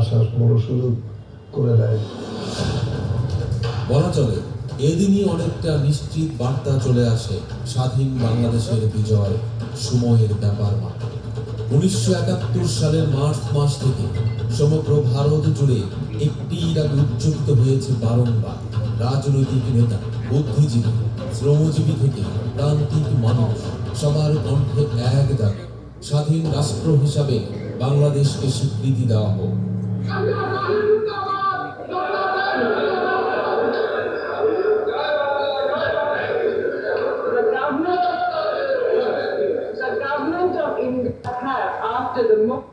আসার বড় সুযোগ করে দেয়। বলা চলে, এদিনই অনেকটা নিশ্চিত বার্তা চলে আসে স্বাধীন বাংলাদেশের বিজয় সময়ের ব্যাপার উনিশশো একাত্তর সালের মার্চ মাস থেকে সমগ্র ভারত জুড়ে একটি হয়েছে বারংবার। রাজনৈতিক নেতা, বুদ্ধিজীবী, শ্রমজীবী থেকে প্রান্তিক মানুষ সবার কণ্ঠে এক দাবি স্বাধীন রাষ্ট্র হিসাবে বাংলাদেশকে স্বীকৃতি দেওয়া হোক The government, the government of India have, after the mo-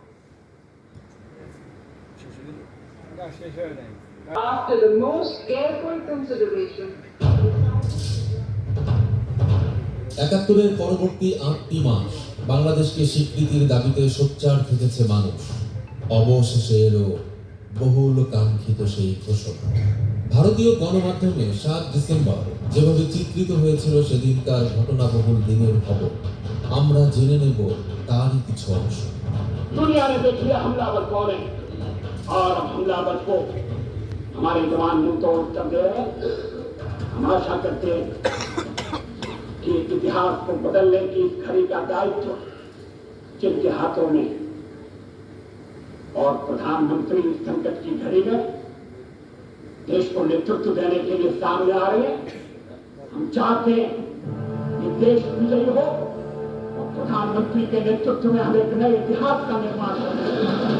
after the most careful consideration, একাত্তরের পরবর্তী আটটি মাস বাংলাদেশকে স্বীকৃতির দাবিতে সোচ্চার থেকেছে মানুষ অবশেষে এলো বহুল কাঙ্ক্ষিত সেই ঘোষণা ভারতীয় গণমাধ্যমে সাত ডিসেম্বর যেভাবে চিত্রিত হয়েছিল সেদিনকার ঘটনাবহুল দিনের খবর আমরা জেনে নেব তারই কিছু অংশ दुनिया ने देख लिया हमलावर कौन है और हम हमलावर को हमारे जवान मुंह तोड़ कर गए हैं। हम आशा करते हैं कि इतिहास को बदलने की इस घड़ी का दायित्व जिनके हाथों में और प्रधानमंत्री इस संकट की घड़ी में देश को नेतृत्व देने के लिए सामने आ रहे हैं। हम चाहते हैं कि देश विजयी हो और प्रधानमंत्री के नेतृत्व में हम एक नए इतिहास का निर्माण करें।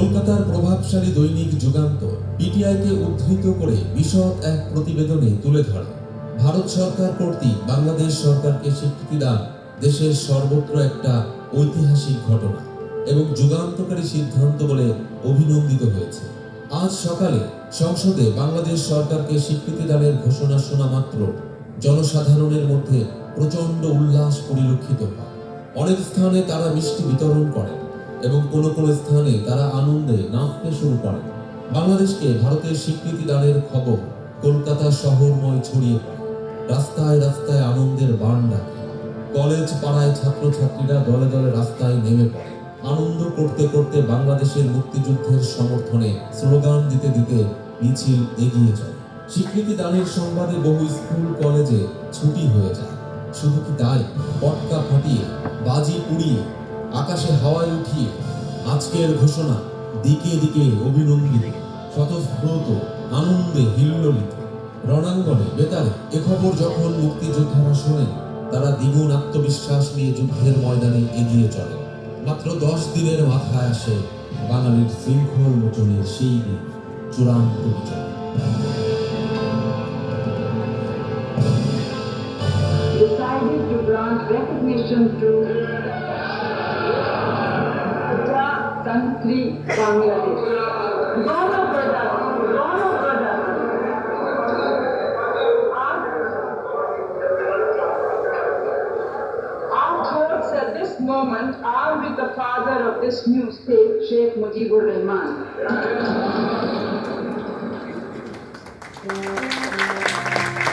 কলকাতার প্রভাবশালী দৈনিক যুগান্তর পিটিআইকে উদ্ধৃত করে বিশদ এক প্রতিবেদনে তুলে ধরে। ভারত সরকার কর্তৃক বাংলাদেশ সরকারকে স্বীকৃতি দান দেশের সর্বত্র একটা ঐতিহাসিক ঘটনা এবং যুগান্তকারী সিদ্ধান্ত বলে অভিনন্দিত হয়েছে। আজ সকালে সংসদে বাংলাদেশ সরকারকে স্বীকৃতি দানের ঘোষণা শোনা মাত্র জনসাধারণের মধ্যে প্রচণ্ড উল্লাস পরিলক্ষিত হয়। অনেক স্থানে তারা মিষ্টি বিতরণ করেন। এবং কোন কোন স্থানে তারা আনন্দে নাচতে শুরু করেন বাংলাদেশকে ভারতের স্বীকৃতি দানের খবর কলকাতা শহরময় ছড়িয়ে রাস্তায় রাস্তায় আনন্দের বান ডাকে। কলেজ পাড়ায় ছাত্রছাত্রীরা দলে দলে রাস্তায় নেমে পড়ে। আনন্দ করতে করতে বাংলাদেশের মুক্তিযুদ্ধের সমর্থনে স্লোগান দিতে দিতে মিছিল এগিয়ে চলে। স্বীকৃতি দানের সংবাদে বহু স্কুল, কলেজে ছুটি হয়ে যায়। শুধু কি তাই? পটকা ফাটিয়ে, বাজি পুড়িয়ে আকাশে হাওয়ায় উঠিয়ে আজকের ঘোষণা দিকে দিকে অভিনন্দিত। স্বতঃস্ফূর্ত, আনন্দে হিল্লোলিত। রণাঙ্গনে বেতারে এ খবর যখন মুক্তিযোদ্ধারা শোনেন, তারা দ্বিগুণ আত্মবিশ্বাস নিয়ে যুদ্ধের ময়দানে এগিয়ে চলে। মাত্র দশ দিনের মাথায় আসে বাঙালির শৃঙ্খল মোচনের সেই চূড়ান্ত বিজয়। Decided to grant recognition to free at this moment are with the father of this new state, Sheikh Mujibur Rahman.